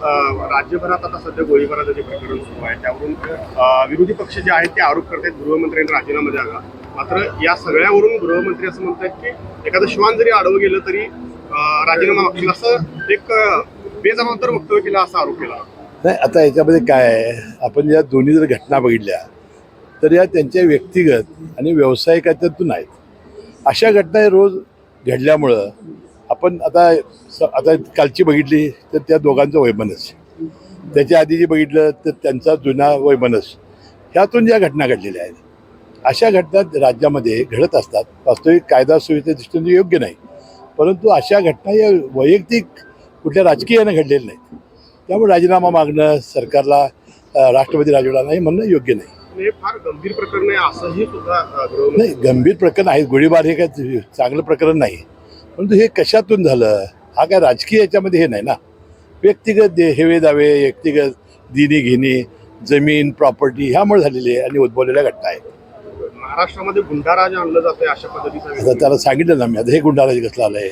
राज्यभरात आता सध्या गोळीबाराचं जे प्रकरण सुरू आहे त्यावरून विरोधी पक्ष जे आहेत ते आरोप करतात गृहमंत्र्यांनी राजीनामा द्यावा मात्र या सगळ्यावरून गृहमंत्री असं म्हणतात की एखादं श्वान जरी आडवं गेलं तरी राजीनामा मागतील असं एक बेजबाबदार वक्तव्य केलं असा आरोप केला. नाही आता याच्यामध्ये काय आहे? आपण या दोन्ही जर घटना बघितल्या तर या त्यांच्या व्यक्तिगत आणि व्यावसायिकाच्यातून आहेत. अशा घटना रोज घडल्यामुळं आपण आता स- आता कालची बघितली तर त्या दोघांचं वैमनस. त्याच्या आधी जी बघितलं तर त्यांचा जुना वैमनस. ह्यातून ज्या घटना घडलेल्या आहेत अशा घटना राज्यामध्ये घडत असतात. वास्तविक कायदा सुव्यवस्थे दृष्टीने योग्य नाही. परंतु अशा घटना या वैयक्तिक कुठल्या राजकीयानं घडलेल्या नाहीत. त्यामुळे राजीनामा मागणं सरकारला राष्ट्रपती राजवणार हे म्हणणं योग्य नाही. हे फार गंभीर प्रकरण आहे असंही सुद्धा नाही गंभीर प्रकरण आहे गोळीबार हे काय चांगलं प्रकरण नाही. परंतु हे कशातून झालं? हा काय राजकीय याच्यामध्ये हे नाही ना? व्यक्तिगत दे हेवे दावे व्यक्तिगत दिनी घेणी जमीन प्रॉपर्टी ह्यामुळे झालेली आहे आणि उद्भवलेल्या घटना आहेत. महाराष्ट्रामध्ये गुंडाराज आणलं जातंय अशा पद्धतीचा त्याला सांगितलं ना मी. आता हे गुंडाराज कसलं आलं आहे